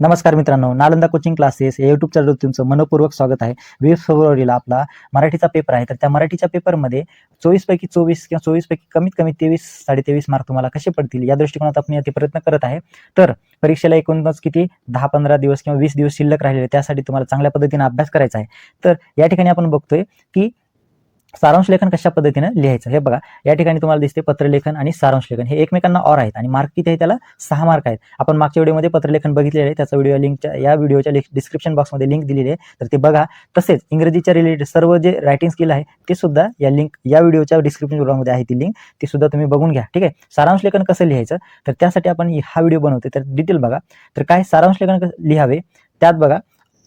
नमस्कार मित्रांनो Nalanda coaching classes या युट्यूब चॅनलवर तुमचं मनपूर्वक स्वागत आहे. वीस फेब्रुवारीला आपला मराठीचा पेपर आहे. तर त्या मराठीच्या पेपरमध्ये चोवीसपैकी चोवीस किंवा चोवीसपैकी कमीत कमी तेवीस साडे तेवीस मार्क तुम्हाला कसे पडतील या दृष्टिकोनात आपण याचे प्रयत्न करत आहे. तर परीक्षेला एकूणच किती? दहा पंधरा दिवस किंवा वीस दिवस शिल्लक राहिलेले त्यासाठी तुम्हाला चांगल्या पद्धतीने अभ्यास करायचा आहे. तर या ठिकाणी आपण बघतोय की सारांश लेखन कशा पद्धतीनं लिहायचं? हे बघा या ठिकाणी तुम्हाला दिसते पत्रलेखन आणि सारांश लेखन. हे एकमेकांना ऑर आहेत आणि मार्क किती आहे त्याला? सहा मार्क आहेत. आपण मागच्या व्हिडिओमध्ये पत्रलेखन बघितलेले आहे. त्याचा व्हिडिओ लिंकच्या या व्हिडिओच्या डिस्क्रिप्शन बॉक्समध्ये लिंक दिलेली आहे. तर ते बघा. तसेच इंग्रजीच्या रिलेटेड सर्व जे रायटिंग स्किल आहे ते सुद्धा या लिंक या व्हिडिओच्या डिस्क्रिप्शन बॉक्समध्ये आहे ती लिंक. ती सुद्धा तुम्ही बघून घ्या. ठीक आहे? सारांश लेखन कसं लिहायचं? तर त्यासाठी आपण हा व्हिडिओ बनवते तर डिटेल बघा. तर काय सारांश लेखन लिहावे? त्यात बघा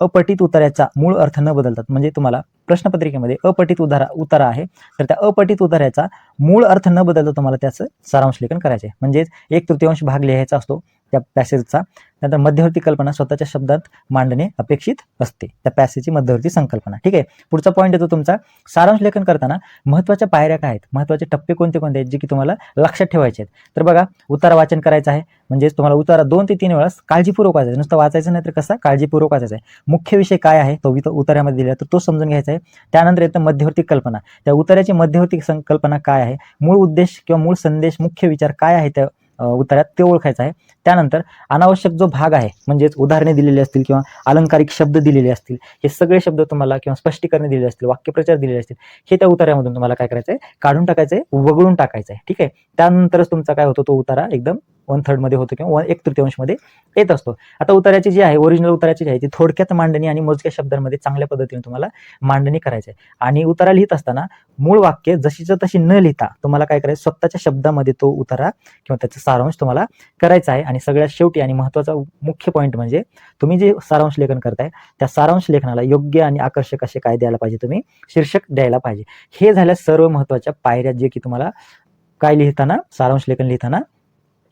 अपटित उतार्याचा मूळ अर्थ न बदलतात. म्हणजे तुम्हाला प्रश्नपत्रिकेमध्ये अपठित उदारा उतारा आहे तर त्या अपठित उतार्याचा मूळ अर्थ न बदलता तुम्हाला त्याचं सारांश लेखन करायचे आहे. म्हणजेच एक तृतीयांश भाग लिहायचा असतो त्या पॅसेजचा नंतर मध्यवर्ती कल्पना स्वतःच्या शब्दात मांडणे अपेक्षित असते. त्या पॅसेजची मध्यवर्ती संकल्पना. ठीक आहे? पुढचा पॉईंट येतो तुमचा. सारांश लेखन करताना महत्त्वाच्या पायऱ्या काय आहेत? महत्त्वाचे टप्पे कोणते कोणते आहेत जे की तुम्हाला लक्षात ठेवायचे आहेत? तर बघा उतारा वाचन करायचं आहे. म्हणजेच तुम्हाला उतारा दोन ते तीन वेळास काळजीपूर्वक वाचायचं नुसतं वाचायचं नाही तर कसा? काळजीपूर्वक वाचायचा आहे. मुख्य विषय काय आहे? तो उतार्यामध्ये दिला. तर तो समजून घ्यायचा आहे. त्यानंतर येतं मध्यवर्ती कल्पना. त्या उतार्याची मध्यवर्ती संकल्पना काय आहे? मूळ उद्देश किंवा मूळ संदेश मुख्य विचार काय आहे त्या उतार्यात ते ओळखायचं आहे. त्यानंतर अनावश्यक जो भाग आहे म्हणजेच उदाहरणे दिलेली असतील किंवा अलंकारिक शब्द दिलेले असतील हे सगळे शब्द तुम्हाला किंवा स्पष्टीकरणे दिलेले असतील वाक्यप्रचार दिलेले असतील हे त्या उतार्यामधून तुम्हाला काय करायचं आहे काढून टाकायचं आहे वगळून टाकायचं आहे ठीक आहे? त्यानंतरच तुमचा काय होतो? तो उतारा एकदम वन थर्डमध्ये होतो किंवा वन एक तृतीयांशमध्ये येत असतो. आता उतार्याची जी आहे ओरिजिनल उताराची जी आहे ती थोडक्यात मांडणी आणि मोजक्या शब्दांमध्ये चांगल्या पद्धतीने तुम्हाला मांडणी करायची आहे. आणि उतारा लिहित असताना मूळ वाक्य जशीच्या तशी न लिहिता तुम्हाला काय करायचं स्वतःच्या शब्दामध्ये तो उतारा किंवा त्याचा सारांश तुम्हाला करायचा आहे. आणि सगळ्यात शेवटी आणि महत्त्वाचा मुख्य पॉईंट म्हणजे तुम्ही जे सारांश लेखन करताय त्या सारांश लेखनाला योग्य आणि आकर्षक असे काय द्यायला पाहिजे तुम्ही? शीर्षक द्यायला पाहिजे. हे झाल्या सर्व महत्त्वाच्या पायऱ्या जे की तुम्हाला काय लिहिताना सारांश लेखन लिहिताना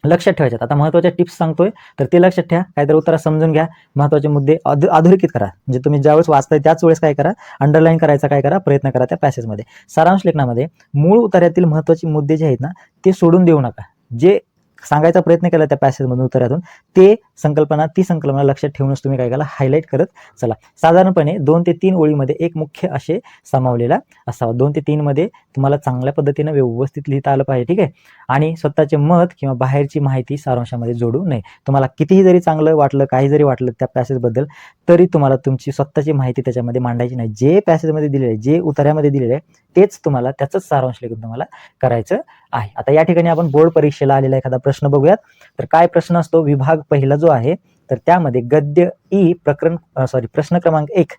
लक्षात ठेवायच्यात. आता महत्त्वाच्या टिप्स सांगतोय तर ते लक्षात ठेवा. काहीतरी उत्तरा समजून घ्या. महत्त्वाचे मुद्दे अधोरेखित करा. म्हणजे तुम्ही ज्यावेळेस वाचताय त्याच वेळेस काय करा? अंडरलाईन करायचा काय करा? प्रयत्न करा त्या पॅसेजमध्ये सारांश लेखनामध्ये मूळ उतार्यातील महत्त्वाचे मुद्दे जे आहेत ना ते सोडून देऊ नका. जे सांगायचा प्रयत्न केला त्या पॅसेजमधून उत्तरातून. ते संकल्पना ती संकल्पना लक्षात ठेवूनच तुम्ही काय करा हायलाईट करत चला. साधारणपणे दोन ते तीन ओळीमध्ये एक मुख्य असे सामावलेला असावा. दोन ते तीनमध्ये तुम्हाला चांगल्या पद्धतीनं व्यवस्थित लिहिता आलं पाहिजे ठीक आहे? आणि स्वतःचे मत किंवा बाहेरची माहिती सारांशामध्ये जोडू नये. तुम्हाला कितीही जरी चांगलं वाटलं काही जरी वाटलं त्या पॅसेजबद्दल तरी तुम्हाला तुमची स्वतःची माहिती त्याच्यामध्ये मांडायची नाही. जे पॅसेजमध्ये दिलेलं आहे जे उतार्यामध्ये दिलेलं आहे तेच तुम्हाला त्याचंच सारांश लेखन तुम्हाला करायचं आहे. आता या ठिकाणी आपण बोर्ड परीक्षेला आलेला एखादा प्रश्न बघूयात. तर काय प्रश्न असतो? विभाग पहिला जो आहे तर त्यामध्ये गद्य ई प्रकरण सॉरी प्रश्न क्रमांक एक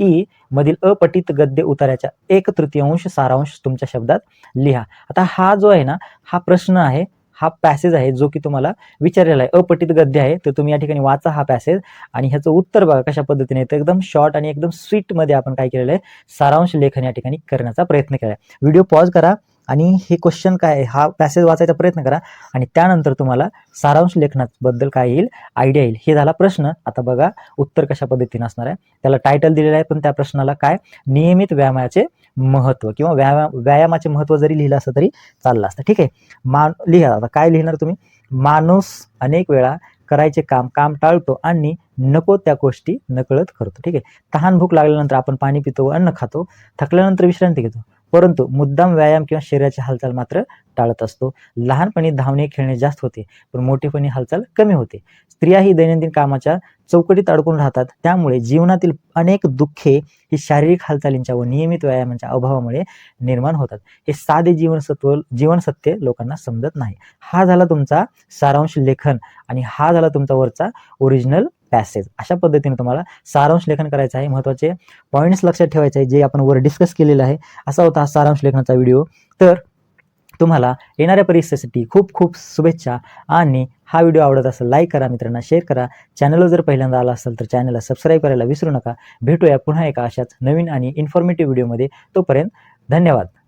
ई मधील अपठित गद्य उतार्याच्या एक तृतीयांश सारांश तुमच्या शब्दात लिहा. आता हा जो आहे ना हा प्रश्न आहे हा पॅसेज आहे जो की तुम्हाला विचारलेला आहे. अपठित गद्य आहे तर तुम्ही या ठिकाणी वाचा हा पॅसेज आणि ह्याचं उत्तर बघा कशा पद्धतीने तर एकदम शॉर्ट आणि एकदम स्वीटमध्ये आपण काय केलेलं आहे सारांश लेखन या ठिकाणी करण्याचा प्रयत्न केला आहे व्हिडिओ पॉज करा. आणि हे क्वेश्चन काय आहे? हा पॅसेज वाचायचा प्रयत्न करा. आणि त्यानंतर तुम्हाला सारांश लेखनाबद्दल काय येईल? आयडिया येईल. हे झाला प्रश्न. आता बघा उत्तर कशा पद्धतीने असणार आहे? त्याला टायटल दिलेलं आहे पण त्या प्रश्नाला काय? नियमित व्यायामाचे महत्त्व किंवा व्यायाम व्यायामाचे महत्त्व जरी लिहिलं असतं तरी चाललं असतं. ठीक आहे? मान लिहा आता. काय लिहिणार तुम्ही? माणूस अनेक वेळा करायचे काम काम टाळतो आणि नको त्या गोष्टी नकळत करतो. ठीक आहे? तहान भूक लागल्यानंतर आपण पाणी पितो अन्न खातो. थकल्यानंतर विश्रांती घेतो. परंतु मुद्दाम व्यायाम किंवा शरीराची हालचाल मात्र टाळत असतो. लहानपणी धावणे खेळणे जास्त होते पण मोठेपणी हालचाल कमी होते. स्त्रिया ही दैनंदिन कामाच्या चौकटीत अडकून राहतात. त्यामुळे जीवनातील अनेक दुःखे ही शारीरिक हालचालींच्या व नियमित व्यायामांच्या अभावामुळे निर्माण होतात. हे साधे जीवनसत्व जीवनसत्य लोकांना समजत नाही. हा झाला तुमचा सारांश लेखन आणि हा झाला तुमचा वरचा ओरिजिनल पॅसेज अशा पद्धतीने तुम्हाला सारांश लेखन करायचं आहे. महत्त्वाचे पॉईंट्स लक्षात ठेवायचे आहे. जे आपण वर डिस्कस केलेलं आहे असा होता हा सारांश लेखनाचा व्हिडिओ तर तुम्हाला येणाऱ्या परीक्षेसाठी खूप खूप शुभेच्छा आणि हा व्हिडिओ आवडत असेल लाईक करा. मित्रांना शेअर करा. चॅनलवर जर पहिल्यांदा आला असेल तर चॅनलला सबस्क्राईब करायला विसरू नका. भेटूया पुन्हा एका अशाच नवीन आणि इन्फॉर्मेटिव्ह व्हिडिओमध्ये तोपर्यंत धन्यवाद.